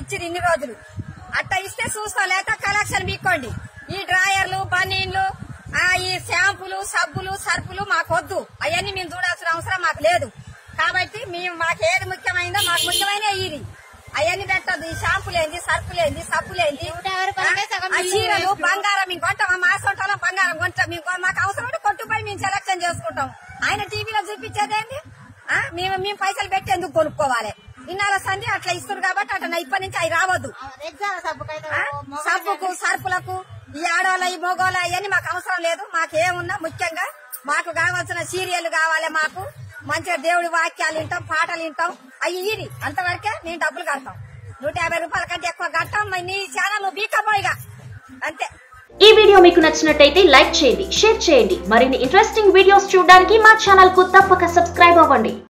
ఇచ్చిరు ఇన్ని రోజులు. అట్ట ఇస్తే చూస్తాం లేకపోతే కలెక్షన్ మీకోండి ఈ డ్రాయర్లు బనీన్లు ఆ ఈ షాంపులు సబ్బులు సర్పులు మాకు వద్దు అవన్నీ మేము చూడాల్సిన అవసరం మాకు లేదు. కాబట్టి మేము మాకు ఏది ముఖ్యమైందో మాకు ముఖ్యమైన ఇది అవన్నీ పెట్టద్దు. ఈ షాంపులేంది సర్పులేంది సబ్బులేంది చీరలు బంగారం మేము కొంటాం మా సొంటలో బంగారం కొంటాం. మేము మాకు అవసరం ఉంటే కొట్టుపోయి మేము సెలక్షన్ చేసుకుంటాం. ఆయన టీవీలో చూపించేదేంది మేము మేము పైసలు పెట్టి ఎందుకు కొనుక్కోవాలి? ఇన్నాళ్ళ సంధి అట్లా ఇస్తున్నారు కాబట్టి అట్లా ఇప్పటి నుంచి అవి రావద్దు. సబ్బుకు సర్పులకు ఈ ఆడవాళ్ళ ఈ మగవాళ్ళ అవన్నీ మాకు అవసరం లేదు. మాకు ఏమున్నా ముఖ్యంగా మాకు కావాల్సిన సీరియల్ కావాలి మాకు. మంచిగా దేవుడి వాక్యాలు వింటాం పాటలు వింటాం. అవి ఇది అంతవరకే మేము డబ్బులు కడతాం. నూట యాభై రూపాయల కంటే ఎక్కువ కట్టాం. నీ ఛానల్ బీకపోయిగా అంతే. ఈ వీడియో మీకు నచ్చినట్టయితే లైక్ చేయండి షేర్ చేయండి. మరిన్ని ఇంట్రెస్టింగ్ వీడియోస్ చూడడానికి మా ఛానల్కు తప్పక సబ్స్క్రైబ్ అవ్వండి.